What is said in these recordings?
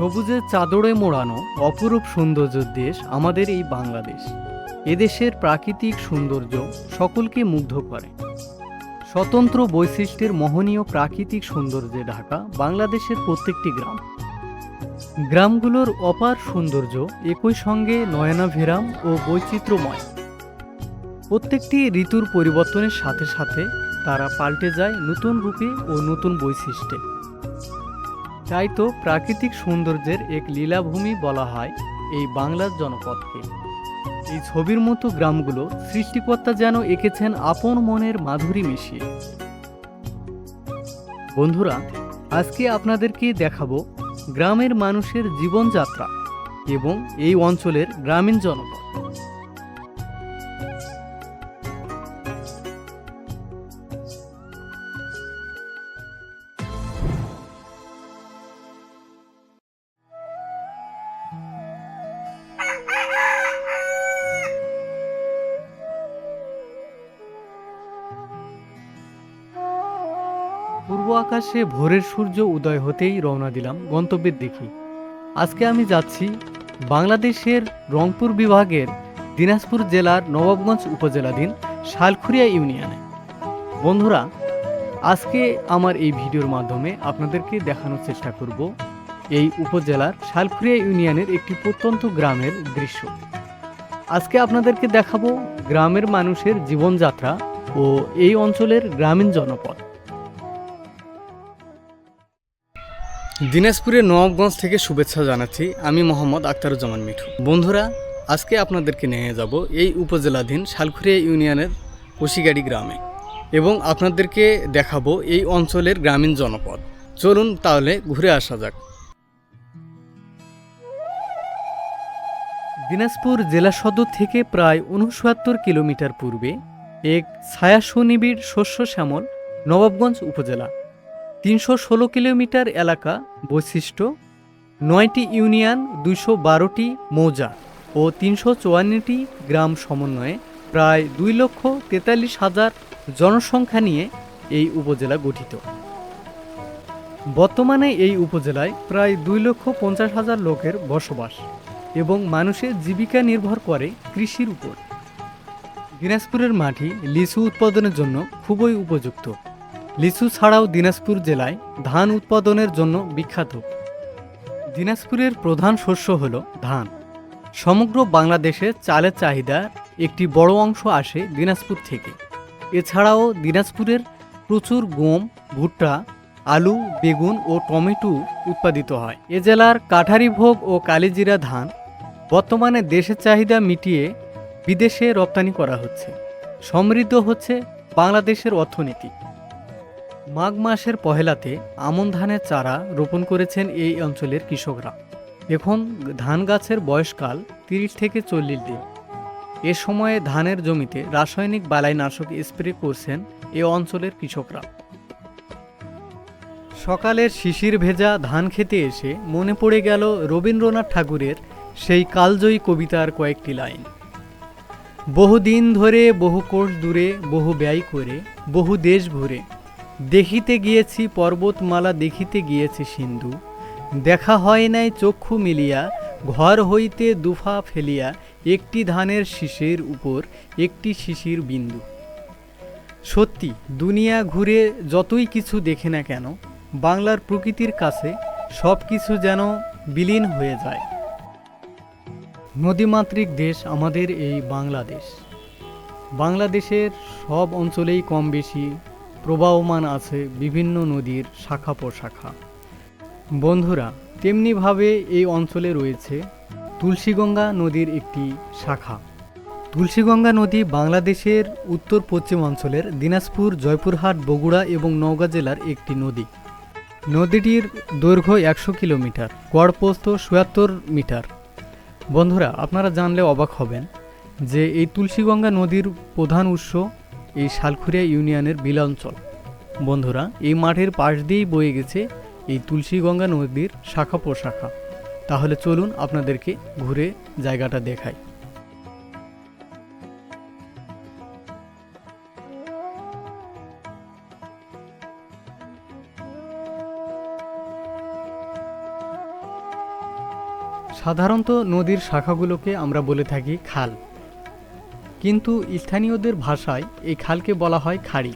সবুজের চাদরে মোড়ানো অপরূপ সৌন্দর্যের দেশ আমাদের এই বাংলাদেশ। এদেশের প্রাকৃতিক সৌন্দর্য সকলকে মুগ্ধ করে। স্বতন্ত্র বৈশিষ্ট্যের মোহনীয় প্রাকৃতিক সৌন্দর্যে ঢাকা বাংলাদেশের প্রত্যেকটি গ্রাম। গ্রামগুলোর অপার সৌন্দর্য একই সঙ্গে নয়নাভিরাম ও বৈচিত্র্যময়। প্রত্যেকটি ঋতুর পরিবর্তনের সাথে সাথে তারা পাল্টে যায় নতুন রূপে ও নতুন বৈশিষ্ট্যে। তাই তো প্রাকৃতিক সৌন্দর্যের এক লীলাভূমি বলা হয় এই বাংলার জনপদকে। এই ছবির মতো গ্রামগুলো সৃষ্টিকর্তা যেন এঁকেছেন আপন মনের মাধুরী মিশিয়ে। বন্ধুরা, আজকে আপনাদেরকে দেখাবো গ্রামের মানুষের জীবনযাত্রা এবং এই অঞ্চলের গ্রামীণ জনপদ। পূর্ব আকাশে ভোরের সূর্য উদয় হতেই রওনা দিলাম গন্তব্যের দিকে। আজকে আমি যাচ্ছি বাংলাদেশের রংপুর বিভাগের দিনাজপুর জেলার নবাবগঞ্জ উপজেলাধীন শালখুরিয়া ইউনিয়নে। বন্ধুরা, আজকে আমার এই ভিডিওর মাধ্যমে আপনাদেরকে দেখানোর চেষ্টা করব এই উপজেলার শালখুরিয়া ইউনিয়নের একটি প্রত্যন্ত গ্রামের দৃশ্য। আজকে আপনাদেরকে দেখাবো গ্রামের মানুষের জীবনযাত্রা ও এই অঞ্চলের গ্রামীণ জনপদ। দিনাজপুরের নবাবগঞ্জ থেকে শুভেচ্ছা জানাচ্ছি। আমি মোহাম্মদ আক্তারুজ্জামান মিঠু। বন্ধুরা, আজকে আপনাদেরকে নিয়ে যাব এই উপজেলাধীন শালখুরিয়া ইউনিয়নের কশিগাড়ি গ্রামে এবং আপনাদেরকে দেখাবো এই অঞ্চলের গ্রামীণ জনপদ। চলুন তাহলে ঘুরে আসা যাক। দিনাজপুর জেলা সদর থেকে প্রায় উনসত্তর কিলোমিটার পূর্বে এক ছায়াসুনিবিড় শস্য শ্যামল নবাবগঞ্জ উপজেলা। তিনশো ষোলো কিলোমিটার এলাকা, বৈশিষ্ট্য, নয়টি ইউনিয়ন, দুইশো বারোটি মৌজা ও তিনশো চুয়ান্নটি গ্রাম সমন্বয়ে প্রায় দুই লক্ষ তেতাল্লিশ হাজার জনসংখ্যা নিয়ে এই উপজেলা গঠিত। বর্তমানে এই উপজেলায় প্রায় দুই লক্ষ পঞ্চাশ হাজার লোকের বসবাস এবং মানুষের জীবিকা নির্ভর করে কৃষির উপর। দিনাজপুরের মাটি লিচু উৎপাদনের জন্য খুবই উপযুক্ত। লিচু ছাড়াও দিনাজপুর জেলায় ধান উৎপাদনের জন্য বিখ্যাত। দিনাজপুরের প্রধান শস্য হল ধান। সমগ্র বাংলাদেশে চালের চাহিদা একটি বড় অংশ আসে দিনাজপুর থেকে। এছাড়াও দিনাজপুরের প্রচুর গম, ভুট্টা, আলু, বেগুন ও টমেটো উৎপাদিত হয়। এ জেলার কাঠারিভোগ ও কালিজিরা ধান বর্তমানে দেশের চাহিদা মিটিয়ে বিদেশে রপ্তানি করা হচ্ছে। সমৃদ্ধ হচ্ছে বাংলাদেশের অর্থনীতি। মাঘ মাসের পহেলাতে আমন ধানের চারা রোপণ করেছেন এই অঞ্চলের কৃষকরা। এখন ধান গাছের বয়সকাল তিরিশ থেকে চল্লিশ দিন। এ সময়ে ধানের জমিতে রাসায়নিক বালাইনাশক স্প্রে করছেন এ অঞ্চলের কৃষকরা। সকালের শিশির ভেজা ধান খেতে এসে মনে পড়ে গেল রবীন্দ্রনাথ ঠাকুরের সেই কালজয়ী কবিতার কয়েকটি লাইন। বহুদিন ধরে বহু কোষ দূরে, বহু ব্যয় করে, বহু দেশ ঘুরে দেখিতে গিয়েছি, পর্বতমালা দেখিতে গিয়েছি সিন্ধু। দেখা হয় নাই চক্ষু মিলিয়া, ঘর হইতে দুফা ফেলিয়া, একটি ধানের শিশির উপর, একটি শিশির বিন্দু। সত্যি, দুনিয়া ঘুরে যতই কিছু দেখে না কেন, বাংলার প্রকৃতির কাছে সব কিছু যেন বিলীন হয়ে যায়। নদীমাতৃক দেশ আমাদের এই বাংলাদেশ। বাংলাদেশের সব অঞ্চলেই কম বেশি প্রবাহমান আছে বিভিন্ন নদীর শাখা প্রশাখা বন্ধুরা তেমনিভাবে এই অঞ্চলে রয়েছে তুলসীগঙ্গা নদীর একটি শাখা। তুলসীগঙ্গা নদী বাংলাদেশের উত্তর পশ্চিম অঞ্চলের দিনাজপুর, জয়পুরহাট, বগুড়া এবং নওগাঁ জেলার একটি নদী। নদীটির দৈর্ঘ্য একশো কিলোমিটার গড়প্রস্থ চুয়াত্তর মিটার। বন্ধুরা, আপনারা জানলে অবাক হবেন যে এই তুলসীগঙ্গা নদীর প্রধান উৎস এই শালখুরিয়া ইউনিয়নের বিলাঞ্চল বন্ধুরা, এই মাঠের পাশ দিয়েই বয়ে গেছে এই তুলসীগঙ্গা নদীর শাখা প্রশাখা। তাহলে চলুন আপনাদেরকে ঘুরে জায়গাটা দেখাই। সাধারণত নদীর শাখাগুলোকে আমরা বলে থাকি খাল। কিন্তু স্থানীয়দের ভাষায় এই খালকে বলা হয় খাড়ি।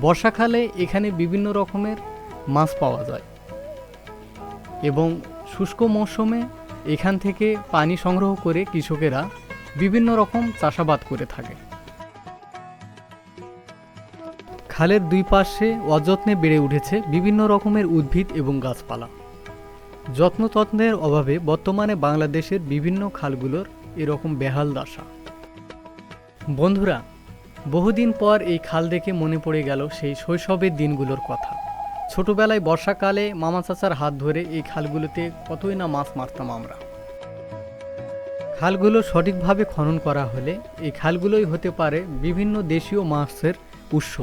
বর্ষাকালে এখানে বিভিন্ন রকমের মাছ পাওয়া যায়। এবং শুষ্ক মৌসুমে এখান থেকে পানি সংগ্রহ করে কৃষকেরা বিভিন্ন রকম চাষাবাদ করে থাকে। খালের দুই পাশে অযত্নে বেড়ে উঠেছে বিভিন্ন রকমের উদ্ভিদ এবং গাছপালা। যত্নতত্নের অভাবে বর্তমানে বাংলাদেশের বিভিন্ন খালগুলোর এরকম বেহাল দশা। বন্ধুরা, বহুদিন পর এই খাল দেখে মনে পড়ে গেল সেই শৈশবের দিনগুলোর কথা। ছোটবেলায় বর্ষাকালে মামা চাচার হাত ধরে এই খালগুলোতে কতই না মাছ মারতাম আমরা। খালগুলো সঠিকভাবে খনন করা হলে এই খালগুলোই হতে পারে বিভিন্ন দেশীয় মাছের উৎস।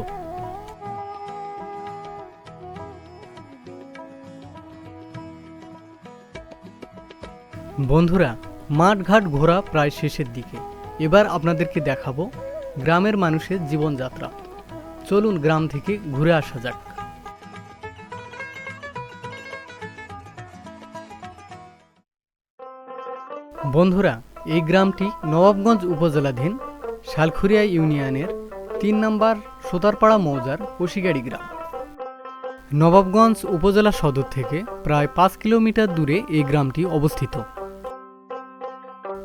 বন্ধুরা, মাঠঘাট ঘোরা প্রায় শেষের দিকে। এবার আপনাদেরকে দেখাবো গ্রামের মানুষের জীবনযাত্রা। চলুন গ্রাম থেকে ঘুরে আসা যাক। বন্ধুরা, এই গ্রামটি নবাবগঞ্জ উপজেলাধীন শালখুরিয়া ইউনিয়নের তিন নম্বর সোতারপাড়া মৌজার কোশিগাড়ি গ্রাম। নবাবগঞ্জ উপজেলা সদর থেকে প্রায় পাঁচ কিলোমিটার দূরে এই গ্রামটি অবস্থিত।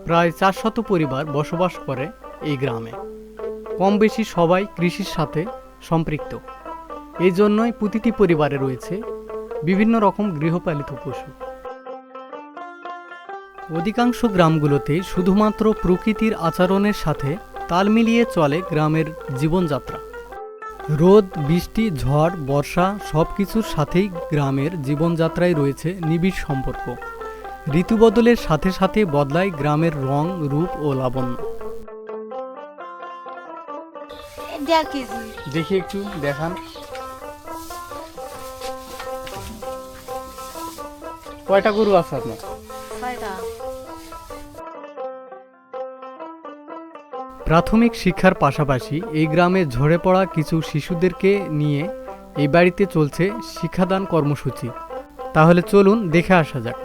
প্রায় চারশত পরিবার বসবাস করে এই গ্রামে। কম বেশি সবাই কৃষির সাথে সম্পৃক্ত। এই জন্যই প্রতিটি পরিবারে রয়েছে বিভিন্ন রকম গৃহপালিত পশু। অধিকাংশ গ্রামগুলোতে শুধুমাত্র প্রকৃতির আচরণের সাথে তাল মিলিয়ে চলে গ্রামের জীবনযাত্রা। রোদ, বৃষ্টি, ঝড়, বর্ষা সব কিছুর সাথেই গ্রামের জীবনযাত্রায় রয়েছে নিবিড় সম্পর্ক। ঋতু বদলের সাথে সাথে বদলায় গ্রামের রং রূপ ও লাবণ্য। দেখি একটু। দেখান। কয়টা গরু আছে আপনার? প্রাথমিক শিক্ষার পাশাপাশি এই গ্রামে ঝরে পড়া কিছু শিশুদেরকে নিয়ে এই বাড়িতে চলছে শিক্ষাদান কর্মসূচি। তাহলে চলুন দেখে আসা যাক।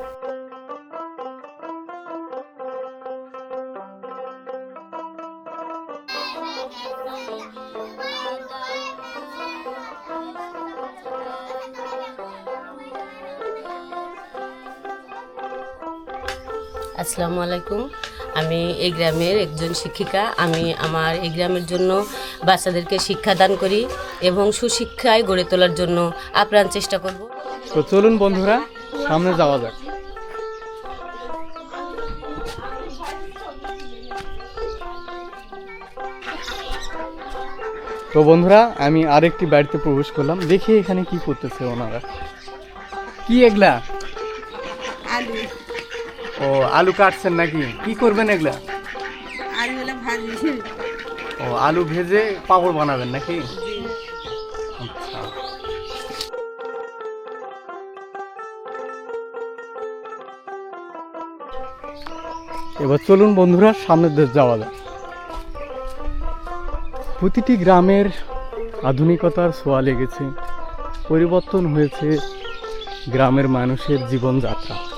আসসালামু আলাইকুম। আমি এই গ্রামের একজন শিক্ষিকা। আমি আমার এই গ্রামের জন্য বাচ্চাদেরকে শিক্ষাদান করি এবং সুশিক্ষায় গড়ে তোলার জন্য আপ্রাণ চেষ্টা করব। তো চলুন বন্ধুরা সামনে যাওয়া যাক। তো বন্ধুরা আমি আরেকটি বাড়িতে প্রবেশ করলাম। দেখি এখানে কি করতেছে ওনারা। কি এগুলা? আলু। ও আলু কাটছেন নাকি? কি করবেন এগুলা? ও আলু ভেজে পাপড় বানাবেন নাকি? আচ্ছা। এবার চলুন বন্ধুরা সামনের দেশ যাওয়া যাক। প্রতিটি গ্রামের আধুনিকতার ছোঁয়া লেগেছে পরিবর্তন হয়েছে গ্রামের মানুষের জীবনযাত্রা।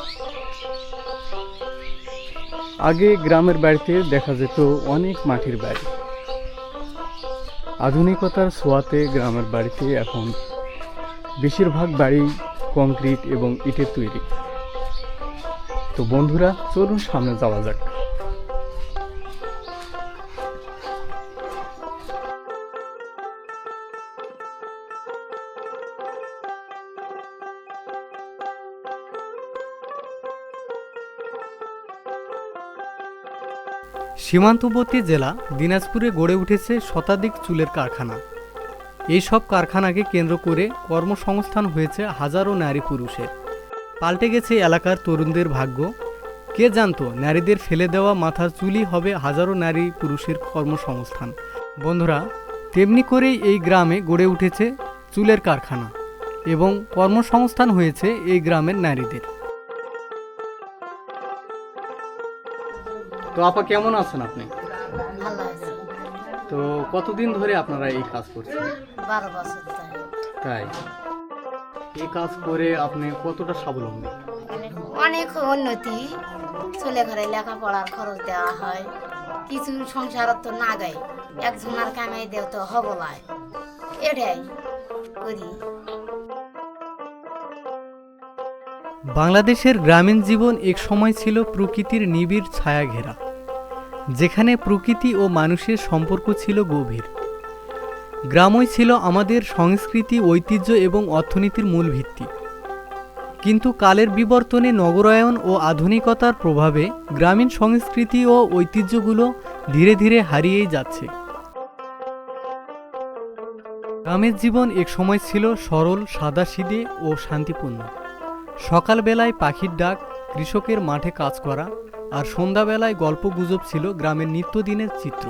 আগে গ্রামের বাড়িতে দেখা যেত অনেক মাটির বাড়ি। আধুনিকতার ছোঁয়াতে গ্রামের বাড়িতে এখন বেশিরভাগ বাড়ি কংক্রিট এবং ইটের তৈরি। তো বন্ধুরা, চলুন সামনে যাওয়া যাক। সীমান্তবর্তী জেলা দিনাজপুরে গড়ে উঠেছে শতাধিক চুলের কারখানা। এই সব কারখানাকে কেন্দ্র করে কর্মসংস্থান হয়েছে হাজারো নারী পুরুষের। পাল্টে গেছে এলাকার তরুণদের ভাগ্য। কে জানতো নারীদের ফেলে দেওয়া মাথার চুলই হবে হাজারো নারী পুরুষের কর্মসংস্থান। বন্ধুরা, তেমনি করেই এই গ্রামে গড়ে উঠেছে চুলের কারখানা এবং কর্মসংস্থান হয়েছে এই গ্রামের নারীদের। তো আপা কেমন আছেন আপনি? ভালো আছে। তো কতদিন ধরে আপনারা এই কাজ করছেন? বারো বছর তাই। এই কাজ করে আপনি কতটা স্বাবলম্বী? অনেক উন্নতি। ছেলে ঘরে লেখাপড়ার খরচ দেওয়া হয়। কিছু সংসারত তো না গাই একজনের কামাই দেও তো হবলায় এটাই করি। বাংলাদেশের গ্রামীণ জীবন এক সময় ছিল প্রকৃতির নিবিড় ছায়া ঘেরা যেখানে প্রকৃতি ও মানুষের সম্পর্ক ছিল গভীর। গ্রামই ছিল আমাদের সংস্কৃতি, ঐতিহ্য এবং অর্থনীতির মূল ভিত্তি। কিন্তু কালের বিবর্তনে নগরায়ন ও আধুনিকতার প্রভাবে গ্রামীণ সংস্কৃতি ও ঐতিহ্যগুলো ধীরে ধীরে হারিয়েই যাচ্ছে। গ্রামের জীবন এক সময় ছিল সরল, সাদাসিধে ও শান্তিপূর্ণ। সকালবেলায় পাখির ডাক, কৃষকের মাঠে কাজ করা আর সন্ধ্যাবেলায় গল্প গুজব ছিল গ্রামের নিত্যদিনের চিত্র।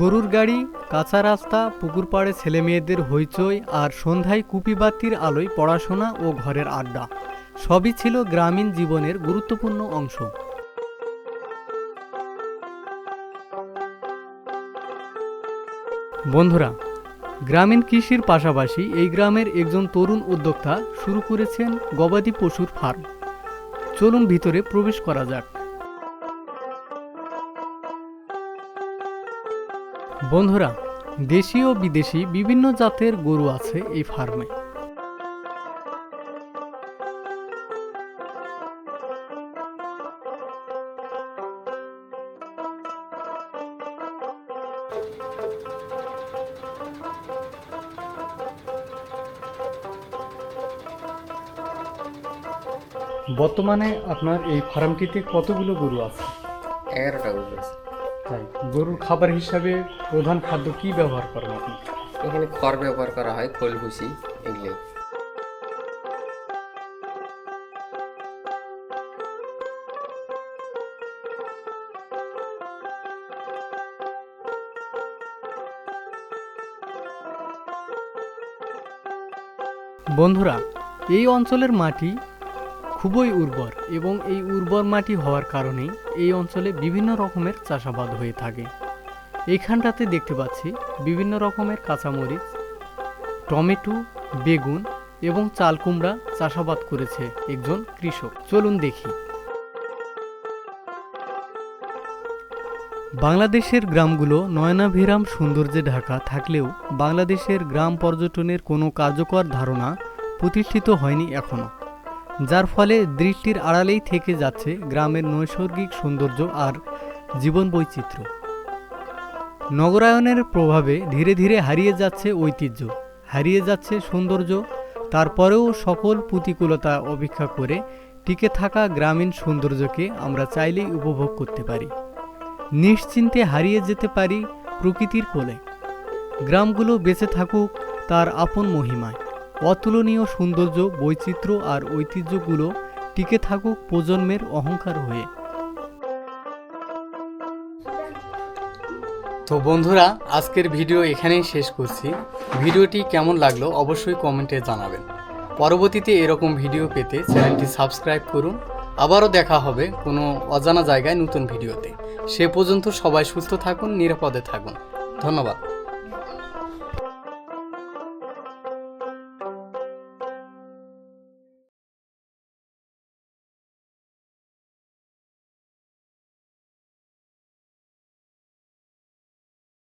গরুর গাড়ি, কাঁচা রাস্তা, পুকুর পাড়ে ছেলে মেয়েদের হইচই আর সন্ধ্যায় কুপিবাতির আলোয় পড়াশোনা ও ঘরের আড্ডা, সবই ছিল গ্রামীণ জীবনের গুরুত্বপূর্ণ অংশ। বন্ধুরা গ্রামীণ কৃষির পাশাপাশি এই গ্রামের একজন তরুণ উদ্যোক্তা শুরু করেছেন গবাদি পশুর ফার্ম। চলুন ভিতরে প্রবেশ করা যাক। বন্ধুরা, দেশি ও বিদেশি বিভিন্ন জাতের গরু আছে এই ফার্মে। বর্তমানে আপনার এই ফার্মটিতে কতগুলো গরু আছে? এগারোটা গরু আছে। তাই গরুর খাবার হিসাবে প্রধান খাদ্য কি ব্যবহার করেন আপনি? এখানে খড় ব্যবহার করা হয় খোল ভুসি এগুলোই বন্ধুরা এই অঞ্চলের মাটি খুবই উর্বর এবং এই উর্বর মাটি হওয়ার কারণেই এই অঞ্চলে বিভিন্ন রকমের চাষাবাদ হয়ে থাকে। এইখানটাতে দেখতে পাচ্ছি বিভিন্ন রকমের কাঁচামরিচ, টমেটো, বেগুন এবং চাল কুমড়া চাষাবাদ করেছে একজন কৃষক। চলুন দেখি। বাংলাদেশের গ্রামগুলো নয়নাভিরাম সৌন্দর্যে ঢাকা থাকলেও বাংলাদেশের গ্রাম পর্যটনের কোনো কার্যকর ধারণা প্রতিষ্ঠিত হয়নি এখনও যার ফলে দৃষ্টির আড়ালেই থেকে যাচ্ছে গ্রামের নৈসর্গিক সৌন্দর্য আর জীবন বৈচিত্র্য। নগরায়নের প্রভাবে ধীরে ধীরে হারিয়ে যাচ্ছে ঐতিহ্য, হারিয়ে যাচ্ছে সৌন্দর্য, তারপরেও সকল প্রতিকূলতা অপেক্ষা করে টিকে থাকা গ্রামীণ সৌন্দর্যকে আমরা চাইলেই উপভোগ করতে পারি। নিশ্চিন্তে হারিয়ে যেতে পারি প্রকৃতির কোলে। গ্রামগুলো বেঁচে থাকুক তার আপন মহিমায়। অতুলনীয় সৌন্দর্য, বৈচিত্র্য আর ঐতিহ্যগুলো টিকে থাকুক প্রজন্মের অহংকার হয়ে। তো বন্ধুরা, আজকের ভিডিও এখানেই শেষ করছি। ভিডিওটি কেমন লাগল অবশ্যই কমেন্টে জানাবেন। পরবর্তীতে এরকম ভিডিও পেতে চ্যানেলটি সাবস্ক্রাইব করুন। আবারও দেখা হবে কোনো অজানা জায়গায় নতুন ভিডিওতে। সে পর্যন্ত সবাই সুস্থ থাকুন, নিরাপদে থাকুন। ধন্যবাদ।